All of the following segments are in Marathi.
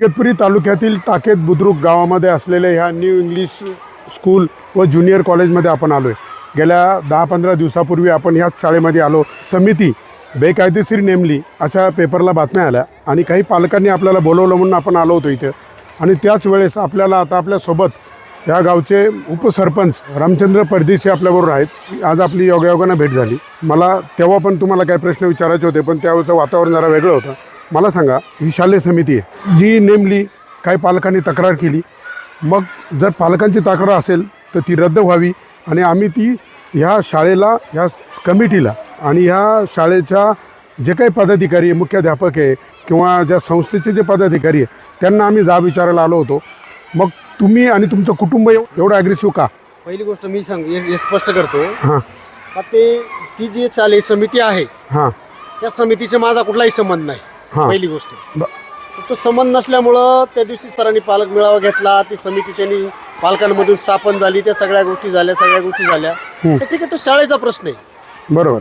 इगतपुरी तालुक्यातील ताकेत बुद्रुक गावामध्ये असलेल्या ह्या न्यू इंग्लिश स्कूल व ज्युनियर कॉलेजमध्ये आपण आलो आहे गेल्या दहा पंधरा दिवसापूर्वी आपण ह्याच शाळेमध्ये आलो. समिती बेकायदेशीर नेमली अशा पेपरला बातम्या आल्या आणि काही पालकांनी आपल्याला बोलवलं म्हणून आपण आलो होतो इथे. आणि त्याच वेळेस आपल्याला आता आपल्यासोबत या गावचे उपसरपंच रामचंद्र परदेशी आपल्याबरोबर आहेत. आज आपली योगायोगानं भेट झाली. मला तेव्हा पण तुम्हाला काही प्रश्न विचारायचे होते पण त्यावेळेचं वातावरण जरा वेगळं होतं. मला सांगा ही शालेय समिती आहे जी नेमली काही पालकांनी तक्रार केली. मग जर पालकांची तक्रार असेल तर ती रद्द व्हावी आणि आम्ही ती ह्या शाळेला ह्या कमिटीला आणि ह्या शाळेच्या जे काही पदाधिकारी आहे मुख्याध्यापक आहे किंवा ज्या संस्थेचे जे पदाधिकारी आहे त्यांना आम्ही जाब विचारायला आलो होतो. मग तुम्ही आणि तुमचं कुटुंब एव- एवढं ॲग्रेसिव्ह का? पहिली गोष्ट मी सांग हे स्पष्ट करतो. हां. ते ती जी शालेय समिती आहे हां. त्या समितीचा माझा कुठलाही संबंध नाही. हां. पहिली गोष्ट. ब- तो संबंध नसल्यामुळं त्या दिवशी सरांनी पालक मेळावा घेतला ती समिती त्यांनी पालकांमधून स्थापन झाली त्या सगळ्या गोष्टी झाल्या सगळ्या गोष्टी झाल्या. तर ठीक आहे तो शाळेचा प्रश्न आहे. बरोबर.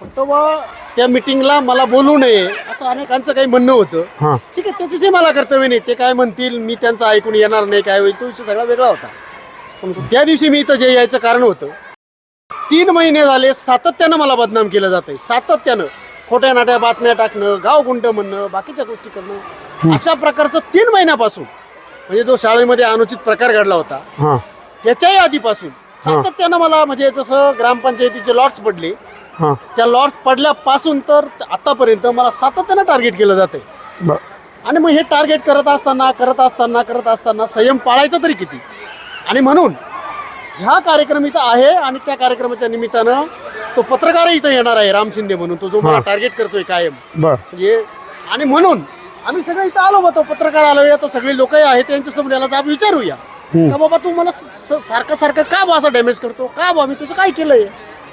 फक्त बा त्या मिटिंगला मला बोलू नये असं अनेकांचं काही म्हणणं होतं. हां. ठीक आहे त्याचे जे मला कर्तव्य नाही. ते काय म्हणतील मी त्यांचं ऐकून येणार नाही काय होईल तो विषय सगळा वेगळा होता. पण त्या दिवशी मी इथं जे यायचं कारण होतं तीन महिने झाले सातत्यानं मला बदनाम केलं जातंय. सातत्यानं. खोट्या नाट्या बातम्या टाकणं गाव गुंड म्हणणं बाकीच्या गोष्टी करणं अशा प्रकारचं तीन महिन्यापासून म्हणजे जो शाळेमध्ये अनुचित प्रकार घडला होता हां. त्याच्याही आधीपासून सातत्यानं मला म्हणजे जसं ग्रामपंचायतीचे लॉट्स पडले त्या लॉट्स पडल्यापासून तर आतापर्यंत मला सातत्यानं टार्गेट केलं जातंय. ब आणि मग हे टार्गेट करत असताना करत असताना करत असताना संयम पाळायचा तरी किती? आणि म्हणून ह्या कार्यक्रम इथं आहे आणि त्या कार्यक्रमाच्या निमित्तानं तो पत्रकार इथं येणार आहे राम शिंदे म्हणून. तो जो मला हा. टार्गेट करतोय कायम. बर. म्हणजे आणि म्हणून आम्ही सगळे इथं आलो बा तो पत्रकार आलो या तर सगळे लोक आहेत त्यांच्यासमोर याला जाब विचारूया. का बाबा तू मला स- स- सारखं सारखं का बा असं डॅमेज करतो? का बा मी तुझं काय केलंय?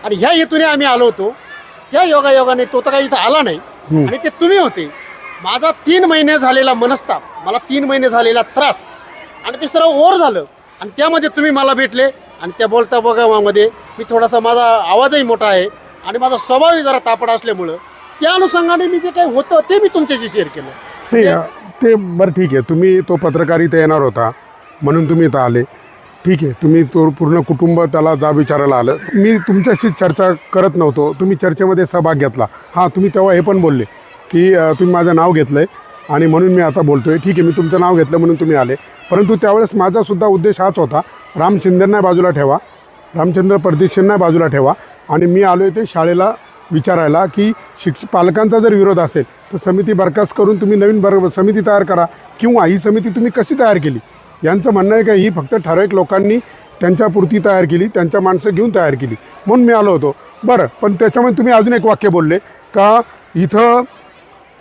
आणि ह्या हेतूने आम्ही आलो होतो. त्या योगायोगाने तो तर काही इथं आला नाही. आणि ते तुम्ही होते. माझा तीन महिने झालेला मनस्ताप मला तीन महिने झालेला त्रास आणि ते सर्व ओर झालं. आणि त्यामध्ये तुम्ही मला भेटले आणि त्या बोलता बघामध्ये मी थोडासा माझा आवाजही मोठा आहे आणि माझा स्वभावही जरा तापड असल्यामुळं त्या अनुषंगाने मी जे काही होतं ते मी तुमच्याशी शेअर केलं. नाही अ, ते बरं ठीक आहे. तुम्ही तो पत्रकार इथे येणार होता म्हणून तुम्ही इथं आले. ठीक आहे तुम्ही तो पूर्ण कुटुंब त्याला जाब विचारायला आलं. मी तुमच्याशी चर्चा करत नव्हतो. तुम्ही चर्चेमध्ये सहभाग घेतला. हां तुम्ही तेव्हा हे पण बोलले की अ, तुम्ही माझं नाव घेतलं आहे आणि म्हणून मी आता बोलतो आहे ठीक आहे मी तुमचं नाव घेतलं म्हणून तुम्ही आले. परंतु त्यावेळेस माझासुद्धा उद्देश हाच होता राम शिंदेंना बाजूला ठेवा. रामचंद्र परदेशींना बाजूला ठेवा. आणि मी आलो आहे ते शाळेला विचारायला की शिक्ष पालकांचा जर विरोध असेल तर समिती बरखास्त करून तुम्ही नवीन बर समिती तयार करा किंवा ही समिती तुम्ही कशी तयार केली? यांचं म्हणणं आहे का ही फक्त ठराविक लोकांनी त्यांच्यापुरती तयार केली त्यांच्या माणसं घेऊन तयार केली. म्हणून मी आलो होतो. बरं पण त्याच्यामध्ये तुम्ही अजून एक वाक्य बोलले का इथं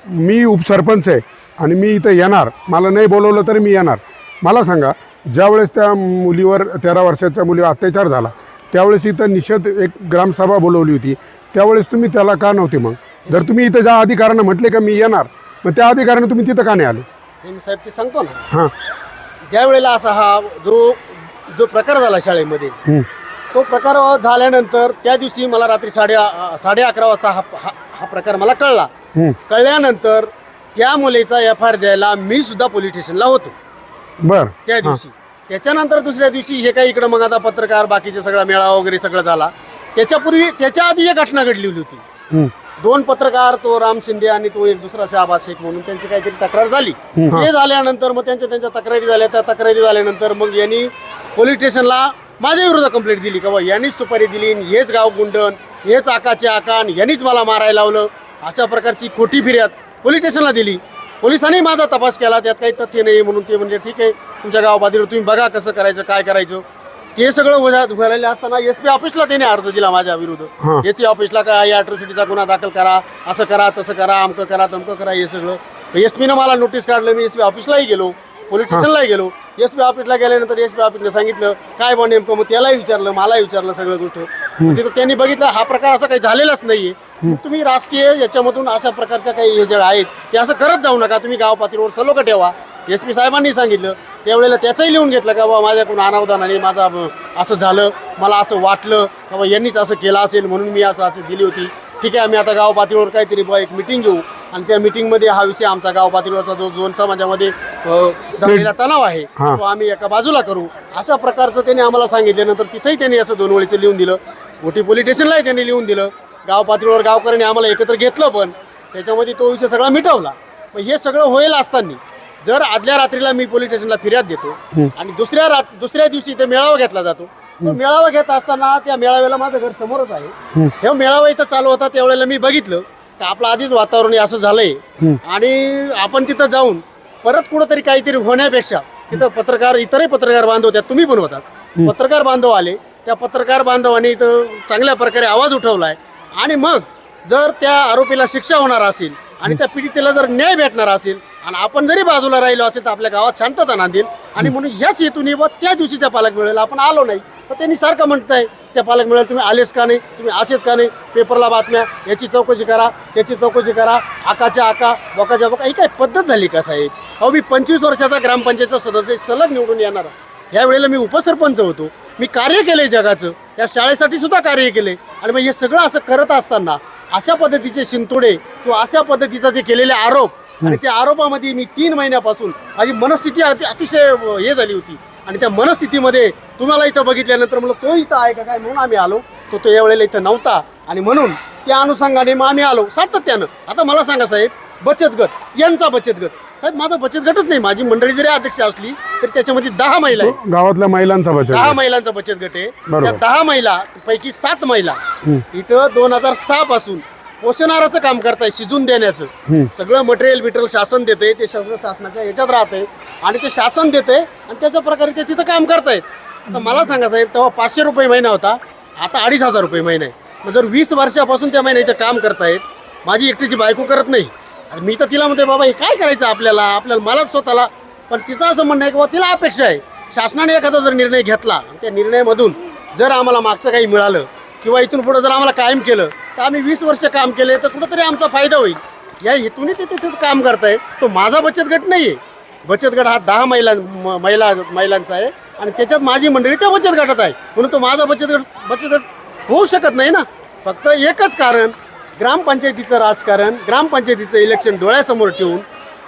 मी उपसरपंच आहे आणि मी इथं येणार. मला नाही बोलवलं तरी मी येणार. मला सांगा ज्यावेळेस त्या मुलीवर तेरा वर्षाच्या मुलीवर अत्याचार झाला त्यावेळेस इथं निषेध एक ग्रामसभा बोलवली होती. त्यावेळेस तुम्ही त्याला का नव्हते मग? जर तुम्ही इथं ज्या अधिकाऱ्यांना म्हटले का मी येणार मग त्या अधिकाऱ्यानं तुम्ही तिथं का नाही आले? मी साहेब ते सांगतो ना. हां. ज्या वेळेला असा हा जो जो प्रकार झाला शाळेमध्ये. तो प्रकार झाल्यानंतर त्या दिवशी मला रात्री साडे अ- साडे अकरा वाजता हा हा हा प्रकार मला कळला. कळल्यानंतर त्या मुलीचा एफ आय आर द्यायला मी सुद्धा पोलीस स्टेशनला होतो. बरं. त्या दिवशी. त्याच्यानंतर दुसऱ्या दिवशी हे काही इकडं मग आता पत्रकार बाकीचे सगळा मेळावा वगैरे सगळं झाला. त्याच्यापूर्वी त्याच्या आधी एक घटना घडली होती. हं. दोन पत्रकार तो राम शिंदे आणि तो एक दुसरा शहाबाज शेख म्हणून त्यांची काहीतरी तक्रार झाली. हं. ते झाल्यानंतर मग त्यांच्या त्यांच्या तक्रारी झाल्या. त्या तक्रारी झाल्यानंतर मग यांनी पोलीस स्टेशनला माझ्या विरोधात कंप्लेंट दिली का बा यांनीच सुपारी दिली आणि हेच गाव गुंडन हेच आकाचे आकान यांनीच मला मारायला लावलं. अशा प्रकारची खोटी फिर्याद पोलीस स्टेशनला दिली. पोलिसांनी माझा तपास केला त्यात काही तथ्य नाही म्हणून ते म्हणजे ठीक आहे तुमच्या गावाबाजूला तुम्ही बघा कसं करायचं काय करायचं. ते सगळं व्हायला असताना एस पी ऑफिसला त्याने अर्ज दिला माझ्या. विरुद्ध. एस पी ऑफिसला काय या अॅट्रॉसिटीचा गुन्हा दाखल करा असं करा तसं करा अमकं करा तमकं करा हे सगळं. एस पीनं मला नोटीस काढलं मी एस पी ऑफिसलाही गेलो पोलीस स्टेशनलाही गेलो. एस पी ऑफिसला गेल्यानंतर एस पी ऑफिसने सांगितलं काय बा नेमकं? मग त्यालाही विचारलं मलाही विचारलं सगळं गोष्ट. तिथं त्यांनी बघितलं हा प्रकार असा काही झालेलाच नाहीये. मग तुम्ही राजकीय याच्यामधून अशा प्रकारच्या काही जे आहेत ते असं करत जाऊ नका. तुम्ही गाव पातळीवर सलोखं ठेवा. एस पी साहेबांनी सांगितलं. त्यावेळेला त्याचंही लिहून घेतलं का बा माझ्याकडून अनावधानाने माझा असं झालं. मला असं वाटलं का बा यांनीच असं केलं असेल म्हणून मी असं असं दिली होती. ठीक आहे आम्ही आता गाव पातळीवर काहीतरी बा एक मिटिंग घेऊ. आणि त्या मिटिंगमध्ये हा विषय आमचा गाव पातळीवरचा जो झोन समाजामध्ये झालेला तणाव आहे. तो आम्ही एका बाजूला करू. अशा प्रकारचं त्यांनी आम्हाला सांगितल्यानंतर तिथेही त्यांनी असं दोन वेळीचं लिहून दिलं. मोठी पोलीस स्टेशनलाही त्यांनी लिहून दिलं. गाव पातळीवर गावकऱ्यांनी आम्हाला एकत्र घेतलं पण त्याच्यामध्ये तो विषय सगळा मिटवला. मग हे सगळं होईल असताना जर आदल्या रात्रीला मी पोलीस स्टेशनला फिर्याद देतो आणि दुसऱ्या रात दुसऱ्या दिवशी इथे मेळावा घेतला जातो. तो मेळावा घेत असताना त्या मेळाव्याला माझं घर समोरच आहे. हे मेळावा इथं चालू होता त्यावेळेला मी बघितलं की आपलं आधीच वातावरण असं झालंय. आणि आपण तिथं जाऊन परत कुठंतरी काहीतरी होण्यापेक्षा तिथं पत्रकार इतरही पत्रकार बांधव त्यात तुम्ही पण होतात. पत्रकार बांधव आले. त्या पत्रकार बांधवांनी इथं चांगल्या प्रकारे आवाज उठवलाय. आणि मग जर त्या आरोपीला शिक्षा होणार असेल आणि त्या पीडितेला जर न्याय भेटणार असेल आणि आपण जरी बाजूला राहिलो असेल तर आपल्या गावात शांतता नांदेल आणि म्हणून ह्याच हेतूने व त्या दिवशीच्या पालक मिळेल आपण आलो नाही तर त्यांनी सारखं म्हणताय त्या पालक मिळेल तुम्ही आलेच का नाही? तुम्ही असेच का नाही? पेपरला बातम्या याची चौकशी करा याची चौकशी करा आकाच्या आका बोकाच्या बोका. ही काय पद्धत झाली का साहेब? अहो मी पंचवीस वर्षाचा ग्रामपंचायतचा सदस्य सलग निवडून येणार. ह्या वेळेला मी उपसरपंच होतो. मी कार्य केलंय जगाचं. या शाळेसाठी सुद्धा कार्य केले. आणि मग हे सगळं असं करत असताना अशा पद्धतीचे शिंतोडे किंवा अशा पद्धतीचा जे केलेले आरोप आणि त्या आरोपामध्ये मी तीन महिन्यापासून माझी मनस्थिती अति अतिशय हे झाली होती. आणि त्या मनस्थितीमध्ये तुम्हाला इथं बघितल्यानंतर म्हणलं तो इथं आहे का काय? म्हणून आम्ही आलो. तो तो यावेळेला इथं नव्हता. आणि म्हणून त्या अनुषंगाने मग आम्ही आलो सातत्यानं. आता मला सांगा साहेब बचत गट यांचा बचत गट. साहेब माझा बचत गटच नाही. माझी मंडळी जरी अध्यक्ष असली तरी त्याच्यामध्ये दहा महिला आहेत. गावातल्या महिलांचा बचत दहा गट. महिलांचा बचत गट आहे. बरोबर. त्या दहा महिला पैकी सात महिला इथं दोन हजार सहा पासून पोषणाराचं काम करताय शिजून देण्याचं. सगळं मटेरियल बिटेरियल शासन देते ते सगळं शासनाच्या याच्यात राहतंय. आणि ते शासन देते आणि त्याच्या प्रकारे ते तिथं काम करतायत. आता मला सांगा साहेब तेव्हा पाचशे रुपये महिना होता. आता अडीच हजार रुपये महिना आहे. मग जर वीस वर्षापासून त्या महिना इथं काम करतायत माझी एकटीची बायको करत नाही. आणि मी तर तिला म्हणते बाबा हे काय करायचं आपल्याला? आपल्याला मलाच स्वतःला. पण तिचं असं म्हणणं आहे की बाबा तिला अपेक्षा आहे. शासनाने एखादा जर निर्णय घेतला आणि त्या निर्णयामधून जर आम्हाला मागचं काही मिळालं किंवा इथून पुढे जर आम्हाला कायम केलं तर आम्ही वीस वर्ष काम केले तर कुठंतरी आमचा फायदा होईल. या हेतूनही ते तिथे काम करताय. तो माझा बचत गट नाही आहे बचत गट हा दहा महिला महिला महिलांचा आहे आणि त्याच्यात माझी मंडळी त्या बचत गटात आहे. म्हणून तो माझा बचत गट बचत गट होऊ शकत नाही ना. फक्त एकच कारण ग्रामपंचायतीचं राजकारण ग्रामपंचायतीचं इलेक्शन डोळ्यासमोर ठेवून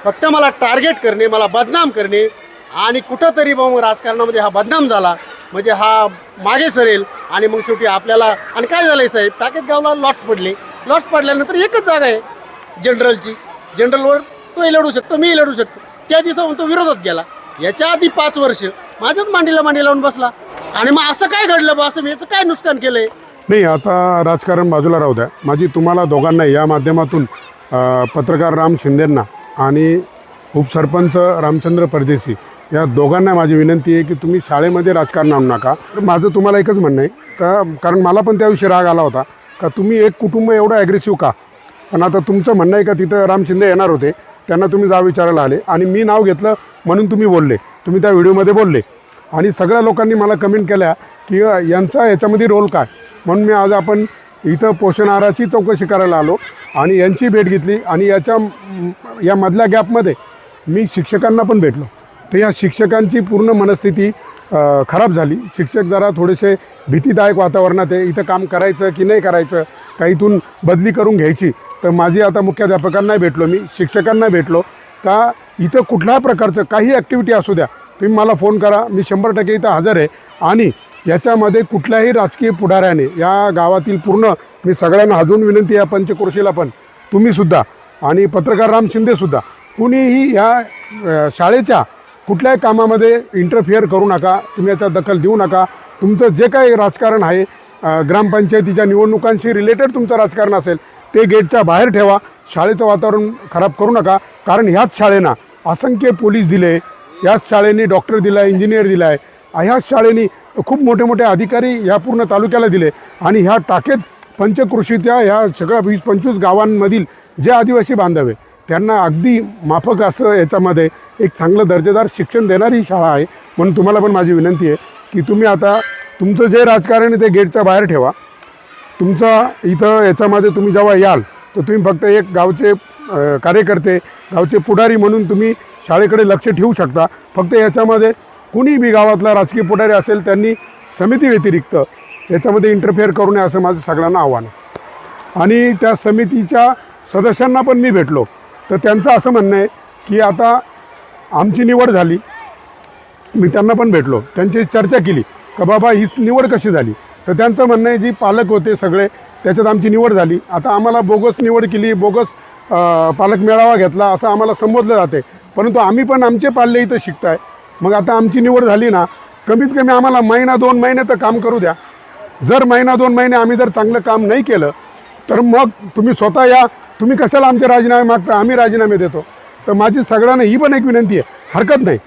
फक्त मला टार्गेट करणे मला बदनाम करणे आणि कुठंतरी मग राजकारणामध्ये हा बदनाम झाला. म्हणजे हा मागे सरेल आणि मग शेवटी आपल्याला आणि काय झालंय साहेब? टाकेत गावला लॉट्स पडले. लॉट्स पडल्यानंतर एकच जागा आहे जनरलची जनरलवर तोही लढू शकतो मीही लढू शकतो. त्या दिवसाहून तो विरोधात गेला. याच्या आधी पाच वर्ष माझ्याच मांडीला मांडी लावून बसला. आणि मग असं काय घडलं बा? असं मी याचं काय नुकसान केलं आहे नाही आता राजकारण बाजूला राहू द्या. माझी तुम्हाला दोघांना या माध्यमातून पत्रकार राम शिंदेंना आणि उपसरपंच रामचंद्र परदेशी या दोघांना माझी विनंती आहे की तुम्ही शाळेमध्ये राजकारण आणू नका. तर माझं तुम्हाला एकच म्हणणं आहे का कारण मला पण त्याविषयी राग आला होता का तुम्ही एक कुटुंब एवढं ॲग्रेसिव्ह का? पण आता तुमचं म्हणणं आहे का तिथं राम शिंदे येणार होते त्यांना तुम्ही जा विचारायला आले आणि मी नाव घेतलं म्हणून तुम्ही बोलले. तुम्ही त्या व्हिडिओमध्ये बोलले. आणि सगळ्या लोकांनी मला कमेंट केल्या की यांचा याच्यामध्ये रोल काय? म्हणून मी आज आपण इथं पोषण आहाराची चौकशी करायला आलो आणि यांची भेट घेतली आणि याच्या या मधल्या गॅपमध्ये मी शिक्षकांना पण भेटलो. तर या शिक्षकांची पूर्ण मनस्थिती खराब झाली. शिक्षक जरा थोडेसे भीतीदायक वातावरणात आहे. इथं काम करायचं की नाही करायचं का इथून बदली करून घ्यायची तर माझी आता मुख्याध्यापकांना भेटलो मी शिक्षकांना भेटलो. का इथं कुठल्या प्रकारचं काही ॲक्टिव्हिटी असू द्या तुम्ही मला फोन करा. मी शंभर टक्के इथं हजर आहे. आणि याच्यामध्ये कुठल्याही राजकीय पुढाऱ्याने या गावातील पूर्ण मी सगळ्यांना अजून विनंती आहे पंचक्रोशीला पण तुम्हीसुद्धा आणि पत्रकार राम शिंदेसुद्धा कुणीही या शाळेच्या कुठल्याही कामामध्ये इंटरफिअर करू नका तुम्ही याचा दखल देऊ नका. तुमचं जे काही राजकारण आहे ग्रामपंचायतीच्या निवडणुकांशी रिलेटेड तुमचं राजकारण असेल ते गेटच्या बाहेर ठेवा. शाळेचं वातावरण खराब करू नका. कारण ह्याच शाळेना असंख्य पोलीस दिले ह्याच शाळेने डॉक्टर दिला आहे इंजिनियर दिला आहे ह्याच शाळेने खूप मोठे मोठे अधिकारी ह्या पूर्ण तालुक्याला दिले. आणि ह्या टाकेत पंचकृषीच्या ह्या सगळ्या वीस पंचवीस गावांमधील जे आदिवासी बांधव आहे त्यांना अगदी माफक असं याच्यामध्ये एक चांगलं दर्जेदार शिक्षण देणारी शाळा आहे म्हणून तुम्हाला पण माझी विनंती आहे की तुम्ही आता तुमचं जे राजकारण आहे ते गेटच्या बाहेर ठेवा. तुमचा इथं याच्यामध्ये तुम्ही जेव्हा याल तर तुम्ही फक्त एक गावचे कार्यकर्ते गावचे पुढारी म्हणून तुम्ही शाळेकडे लक्ष ठेवू शकता. फक्त याच्यामध्ये कुणी बी गावातला राजकीय पुढारी असेल त्यांनी समिती व्यतिरिक्त याच्यामध्ये इंटरफेअर करू नये असं माझं सगळ्यांना आव्हान आहे. आणि त्या समितीच्या सदस्यांना पण मी भेटलो. तर त्यांचं असं म्हणणं आहे की आता आमची निवड झाली. मी त्यांना पण भेटलो. त्यांची चर्चा केली का बाबा ही निवड कशी झाली? तर त्यांचं म्हणणं आहे जी पालक होते सगळे त्याच्यात आमची निवड झाली. आता आम्हाला बोगस निवड केली बोगस पालक मेळावा घेतला असं आम्हाला संबोधलं जाते. परंतु आम्ही पण आमचे पाल्य इथं शिकताय. मग आता आमची निवड झाली ना कमीत कमी आम्हाला महिना दोन महिने तर काम करू द्या. जर महिना दोन महिने आम्ही जर चांगलं काम नाही केलं तर मग तुम्ही स्वतः या. तुम्ही कशाला आमचे राजीनामे मागता? आम्ही राजीनामे देतो. तर माझी सगळ्यांना ही पण एक विनंती आहे हरकत नाही.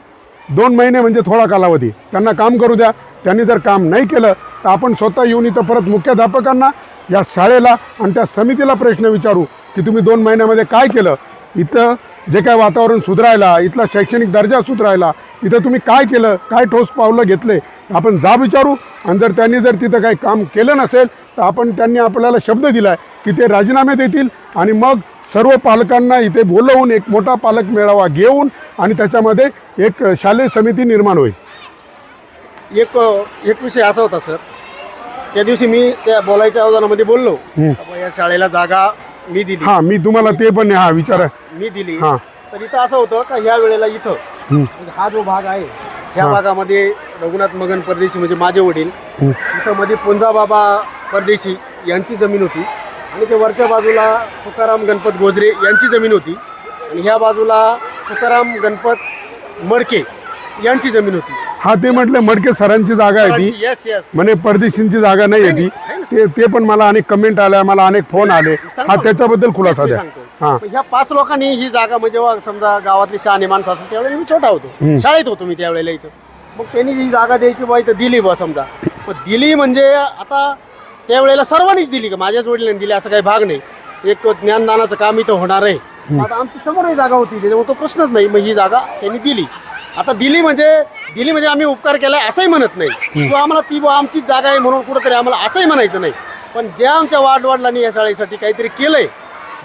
दोन महिने म्हणजे थोडा कालावधी. त्यांना काम करू द्या. त्यांनी जर काम नाही केलं तर आपण स्वतः येऊन इथं परत मुख्याध्यापकांना या शाळेला आणि त्या समितीला प्रश्न विचारू की तुम्ही दोन महिन्यामध्ये काय केलं? इथं जे काय वातावरण सुधारायला इथला शैक्षणिक दर्जा सुधारायला इथं तुम्ही काय केलं काय ठोस पावलं घेतले आपण जा विचारू. आणि जर त्यांनी जर तिथं काही काम केलं नसेल तर आपण त्यांनी आपल्याला शब्द दिला आहे की ते राजीनामे देतील. आणि मग सर्व पालकांना इथे बोलवून एक मोठा पालक मेळावा घेऊन आणि त्याच्यामध्ये एक शालेय समिती निर्माण होईल. एक एक विषय असा होता सर. त्या दिवशी मी त्या बोलायच्या आवाजामध्ये बोललो. या शाळेला जागा मी दिली. हां मी तुम्हाला ते पण हा विचार. मी दिली. हां. तर इथं असं होतं का ह्या वेळेला इथं म्हणजे हा जो भाग आहे ह्या भागामध्ये रघुनाथ मगन परदेशी म्हणजे माझे वडील इथं मध्ये पुंजा बाबा परदेशी यांची जमीन होती. आणि ते वरच्या बाजूला तुकाराम गणपत गोजरे यांची जमीन होती. आणि ह्या बाजूला तुकाराम गणपत मडके यांची जमीन होती. हा ते म्हटलं मडके सरांची जागा आहे ती. येस येस म्हणे परदेशींची जागा नाही आहे ती. ते ते पण मला अनेक कमेंट आल्या मला अनेक फोन आले. हा त्याच्याबद्दल खुलासा द्या. हां. ह्या पाच लोकांनी ही जागा म्हणजे समजा गावातली शहाणी माणसं असेल त्यावेळेला मी छोटा होतो. शाळेत होतो मी त्यावेळेला इथं. मग त्यांनी ही जागा द्यायची बा इथं दिली बा समजा. मग दिली म्हणजे आता त्यावेळेला सर्वांनीच दिली का? माझ्याच वडिलांनी दिली असं काही भाग नाही. एक ज्ञानदानाचं काम इथं होणार आहे. आता आमची समोर ही जागा होती त्याच्यामुळे तो प्रश्नच नाही. मग ही जागा त्यांनी दिली. आता दिली म्हणजे दिली म्हणजे आम्ही उपकार केलाय असंही म्हणत नाही. किंवा आम्हाला ती आमचीच जागा आहे म्हणून कुठंतरी आम्हाला असंही म्हणायचं नाही. पण ज्या आमच्या वाडवडिलांनी या शाळेसाठी काहीतरी केलंय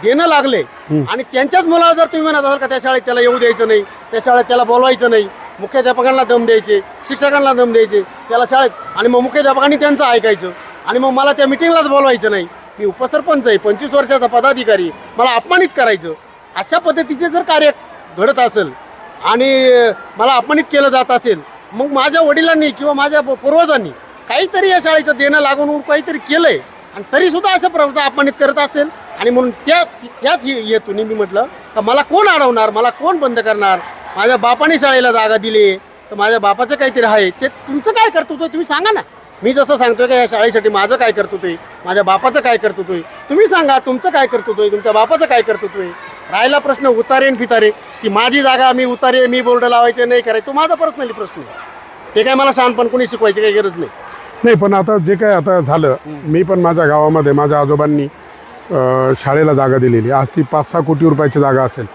देणं लागले आणि त्यांच्याच मुलाला जर तुम्ही म्हणत असाल का त्या शाळेत त्याला येऊ द्यायचं नाही त्या शाळेत त्याला बोलवायचं नाही मुख्याध्यापकांना दम द्यायचे शिक्षकांना दम द्यायचे त्याला शाळेत आणि मग मुख्याध्यापकांनी त्यांचं ऐकायचं आणि मग मला त्या मिटिंगलाच बोलवायचं नाही. मी उपसरपंच आहे पंचवीस वर्षाचा पदाधिकारी मला अपमानित करायचं. अशा पद्धतीचे जर कार्य घडत असेल आणि मला अपमानित केलं जात असेल मग माझ्या वडिलांनी किंवा माझ्या पूर्वजांनी काहीतरी या शाळेचं देणं लागून काहीतरी केलंय आणि तरी सुद्धा अशा प्रकारचं अपमानित करत असेल. आणि म्हणून त्या त्याच हे- हेतूने मी म्हटलं तर मला कोण अडवणार? मला कोण बंद करणार? माझ्या बापाने शाळेला जागा दिली तर माझ्या बापाचं काहीतरी आहे ते तुमचं काय कर्तृत्व आहे? तुम्ही सांगा ना. मी जसं सांगतोय का या शाळेसाठी माझं काय कर्तृत्व आहे? माझ्या बापाचं काय कर्तृत्व आहे? तुम्ही सांगा तुमचं काय कर्तृत्व आहे? तुमच्या बापाचं काय कर्तृत्व आहे? राहिला प्रश्न उतारे आणि फितारे. की माझी जागा मी उतारे मी बोर्ड लावायचे नाही करायचे. तो माझा पर्सनली प्रश्न आहे. ते काय मला शहाणपण कोणी शिकवायची काही गरज नाही. नाही पण आता जे काय आता झालं मी पण माझ्या गावामध्ये माझ्या आजोबांनी शाळेला जागा दिलेली. आज ती पाच सहा कोटी रुपयाची जागा असेल.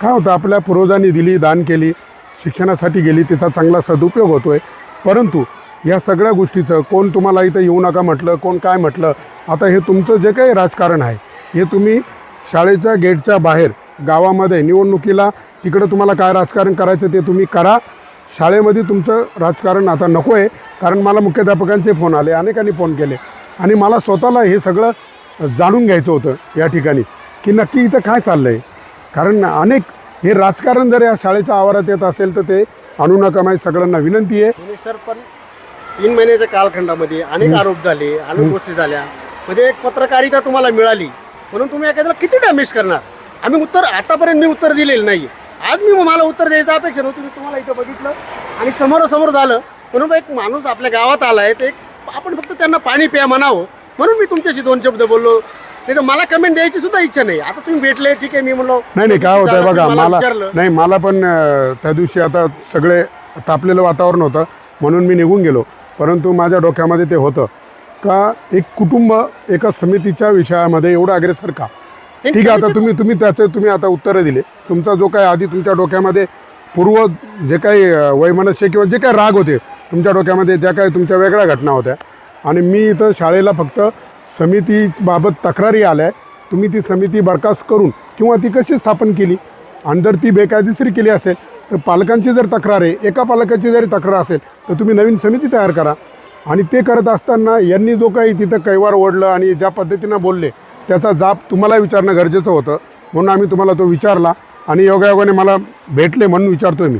काय होतं आपल्या पूर्वजांनी दिली दान केली शिक्षणासाठी गेली तिचा चांगला सदुपयोग होतो आहे परंतु या सगळ्या गोष्टीचं कोण तुम्हाला इथं येऊ नका म्हटलं कोण काय म्हटलं आता हे तुमचं जे काही राजकारण आहे हे तुम्ही शाळेच्या गेटच्या बाहेर गावामध्ये निवडणुकीला तिकडं तुम्हाला काय राजकारण करायचं ते तुम्ही करा. शाळेमध्ये तुमचं राजकारण आता नको आहे कारण मला मुख्याध्यापकांचे फोन आले अनेकांनी फोन केले. आणि मला स्वतःला हे सगळं जाणून घ्यायचं होतं या ठिकाणी की नक्की इथं काय चाललं आहे कारण अनेक हे राजकारण जर या शाळेच्या आवारात येत असेल तर ते आणू नका माझी सगळ्यांना विनंती आहे. सर पण तीन महिन्याच्या कालखंडामध्ये अनेक आरोप झाले अनेक गोष्टी झाल्या. म्हणजे एक पत्रकारिता तुम्हाला मिळाली. म्हणून तुम्ही एखाद्याला किती डॅमेज करणार? आम्ही उत्तर आतापर्यंत मी उत्तर दिलेलं नाही आज मी मला उत्तर द्यायचं अपेक्षा नव्हती मी तुम्हाला इथं बघितलं. आणि समोरासमोर झालं म्हणून एक माणूस आपल्या गावात आलाय ते एक- आपण फक्त त्यांना पाणी प्या म्हणावं. म्हणून मी तुमच्याशी दोन शब्द बोललो. नाही तर मला कमेंट द्यायची सुद्धा इच्छा नाही. आता तुम्ही भेटले ठीक आहे मी म्हणलो नाही नाही काय होतं बघा मला विचारलं. नाही मला पण त्या दिवशी आता सगळे तापलेलं वातावरण होतं म्हणून मी निघून गेलो. परंतु माझ्या डोक्यामध्ये ते होतं. का एक कुटुंब एका समितीच्या विषयामध्ये एवढं अग्रेसर का? ठीक आहे आता तुम्ही तुम्ही त्याचे तुम्ही आता उत्तरं दिले. तुमचा जो काही आधी तुमच्या डोक्यामध्ये पूर्व जे काही वैमनस्य किंवा जे काही राग होते तुमच्या डोक्यामध्ये ज्या काही तुमच्या वेगळ्या घटना होत्या. आणि मी इथं शाळेला फक्त समितीबाबत तक्रारी आल्या. तुम्ही ती समिती बरखास्त करून किंवा ती कशी स्थापन केली? आणि जर ती बेकायदेशीर केली असेल तर पालकांची जर तक्रार आहे एका पालकाची जरी तक्रार असेल तर तुम्ही नवीन समिती तयार करा. आणि ते करत असताना यांनी जो काही तिथं कैवार ओढलं आणि ज्या पद्धतीनं बोलले त्याचा जाब तुम्हाला विचारणं गरजेचं होतं म्हणून आम्ही तुम्हाला तो विचारला आणि योगायोगाने मला भेटले म्हणून विचारतोय मी.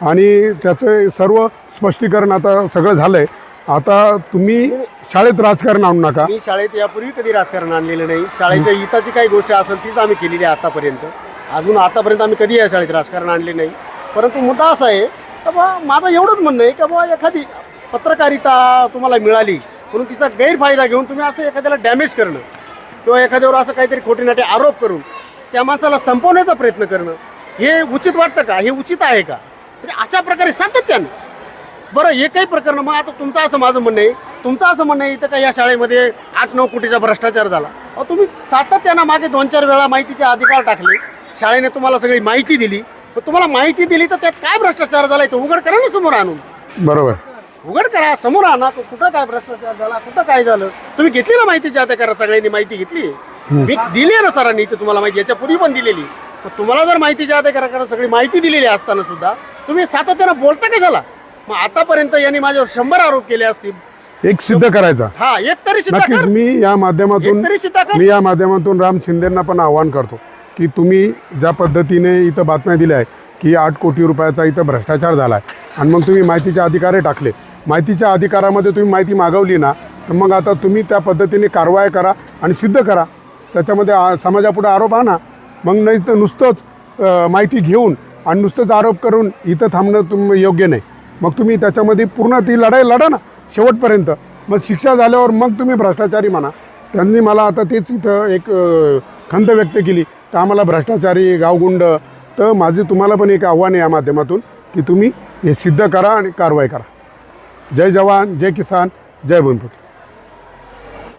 आणि त्याचं सर्व स्पष्टीकरण आता सगळं झालं आहे आता तुम्ही शाळेत राजकारण आणू नका. मी शाळेत यापूर्वी कधी राजकारण आणलेलं नाही. शाळेच्या हिताची काही गोष्ट असेल तीच आम्ही केलेली आहे आतापर्यंत. अजून आतापर्यंत आम्ही कधी या शाळेत राजकारण आणले नाही. परंतु मुद्दा असा आहे का बा माझं एवढंच म्हणणं आहे का बा एखादी पत्रकारिता तुम्हाला मिळाली म्हणून तिचा गैरफायदा घेऊन तुम्ही असं एखाद्याला डॅमेज करणं किंवा एखाद्यावर असं काहीतरी खोटीनाटे आरोप करून त्या माणसाला संपवण्याचा प्रयत्न करणं हे उचित वाटतं का? हे उचित आहे का? म्हणजे अशा प्रकारे सातत्यानं. बरं हे काही प्रकरण मग आता तुमचं असं माझं म्हणणं आहे तुमचं असं म्हणणं आहे इथं का या शाळेमध्ये आठ नऊ कोटीचा भ्रष्टाचार झाला. अहो तुम्ही सातत्यानं मागे दोन चार वेळा माहितीचे अधिकार टाकले शाळेने तुम्हाला सगळी माहिती दिली. पण तुम्हाला माहिती दिली तर त्यात काय भ्रष्टाचार झाला आहे तो उघड करा ना समोर आणून. बरोबर. उघड करा समोर आणा. तो कुठं काय भ्रष्टाचार झाला कुठं काय झालं? तुम्ही घेतली ना माहितीच्या अधिकारा सगळ्यांनी माहिती घेतली. मी दिली आहे ना सरांनी इथे तुम्हाला माहिती याच्यापूर्वी पण दिलेली. पण तुम्हाला जर माहितीच्या अधिकारा सगळी माहिती दिलेली असताना सुद्धा तुम्ही सातत्यानं बोलता कशाला? मग आतापर्यंत यांनी माझ्यावर शंभर आरोप केले असतील. एक सिद्ध करायचा. हा एक तरी सिद्ध नक्कीच कर. मी या माध्यमातून एक तरी सिद्ध कर. मी या माध्यमातून राम शिंदेंना पण आव्हान करतो की तुम्ही ज्या पद्धतीने इथं बातम्या दिल्या आहे की आठ कोटी रुपयाचा इथं भ्रष्टाचार झाला आहे आणि मग तुम्ही माहितीचे अधिकारी टाकले माहितीच्या अधिकारामध्ये तुम्ही माहिती मागवली ना तर मग आता तुम्ही त्या पद्धतीने कारवाई करा आणि सिद्ध करा. त्याच्यामध्ये आ- समाजापुढे आरोप आणा. मग नाही तर नुसतंच माहिती घेऊन आणि नुसतंच आरोप करून इथं थांबणं तुम योग्य नाही. मग तुम्ही त्याच्यामध्ये पूर्ण ती लढाई लढा ना शेवटपर्यंत. मग शिक्षा झाल्यावर मग तुम्ही भ्रष्टाचारी म्हणा. त्यांनी मला आता तेच इथं एक खंत व्यक्त केली तर आम्हाला भ्रष्टाचारी गावगुंड तर माझे तुम्हाला पण एक आव्हान आहे या माध्यमातून की तुम्ही हे सिद्ध करा आणि कारवाई करा. जय जवान जय किसान जय भूमिपुत्र।